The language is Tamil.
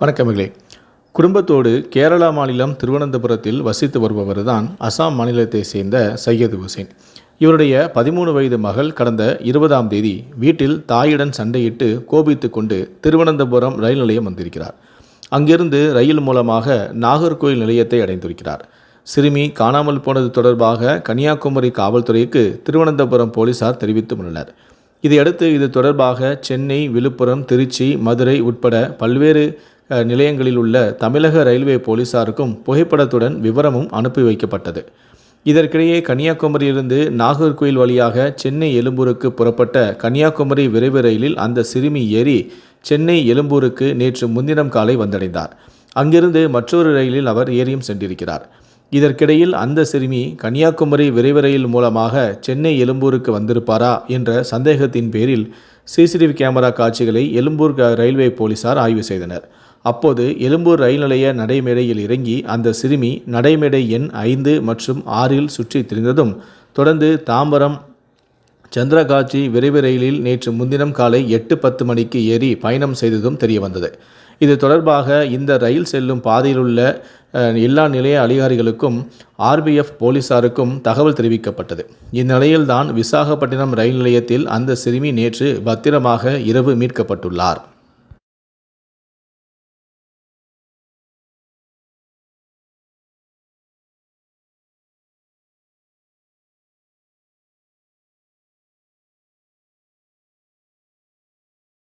வணக்கமிகளே குடும்பத்தோடு கேரளா மாநிலம் திருவனந்தபுரத்தில் வசித்து வருபவர் தான் அசாம் மாநிலத்தை சேர்ந்த சையது ஹுசேன். இவருடைய பதிமூணு வயது மகள் கடந்த இருபதாம் தேதி வீட்டில் தாயுடன் சண்டையிட்டு கோபித்து கொண்டு திருவனந்தபுரம் ரயில் நிலையம் வந்திருக்கிறார். அங்கிருந்து ரயில் மூலமாக நாகர்கோயில் நிலையத்தை அடைந்திருக்கிறார். சிறுமி காணாமல் போனது தொடர்பாக கன்னியாகுமரி காவல்துறைக்கு திருவனந்தபுரம் போலீசார் தெரிவித்துள்ளனர் இதையடுத்து இது தொடர்பாக சென்னை விழுப்புரம் திருச்சி மதுரை உட்பட பல்வேறு நிலையங்களில் உள்ள தமிழக ரயில்வே போலீசாருக்கும் புகைப்படத்துடன் விவரமும் அனுப்பி வைக்கப்பட்டது. இதற்கிடையே கன்னியாகுமரியிலிருந்து நாகர்கோயில் வழியாக சென்னை எழும்பூருக்கு புறப்பட்ட கன்னியாகுமரி விரைவு ரயிலில் அந்த சிறுமி ஏறி சென்னை எழும்பூருக்கு நேற்று முன்தினம் காலை வந்தடைந்தார். அங்கிருந்து மற்றொரு ரயிலில் அவர் ஏறியும் சென்றிருக்கிறார். இதற்கிடையில் அந்த சிறுமி கன்னியாகுமரி விரைவு ரயில் மூலமாக சென்னை எழும்பூருக்கு வந்திருப்பாரா என்ற சந்தேகத்தின் பேரில் சிசிடிவி கேமரா காட்சிகளை எழும்பூர் ரயில்வே போலீசார் ஆய்வு செய்தனர். அப்போது எழும்பூர் ரயில் நிலைய நடைமேடையில் இறங்கி அந்த சிறுமி நடைமேடை எண் ஐந்து மற்றும் ஆறில் சுற்றி திரிந்ததும் தொடர்ந்து தாம்பரம் சந்திரகாட்சி விரைவு ரயிலில் நேற்று முன்தினம் காலை எட்டு பத்து மணிக்கு ஏறி பயணம் செய்ததும் தெரியவந்தது. இது தொடர்பாக இந்த ரயில் செல்லும் பாதையிலுள்ள எல்லா நிலைய அதிகாரிகளுக்கும் ஆர்பிஎஃப் போலீசாருக்கும் தகவல் தெரிவிக்கப்பட்டது. இந்நிலையில்தான் விசாகப்பட்டினம் ரயில் நிலையத்தில் அந்த சிறுமி நேற்று பத்திரமாக இரவு மீட்கப்பட்டுள்ளார்.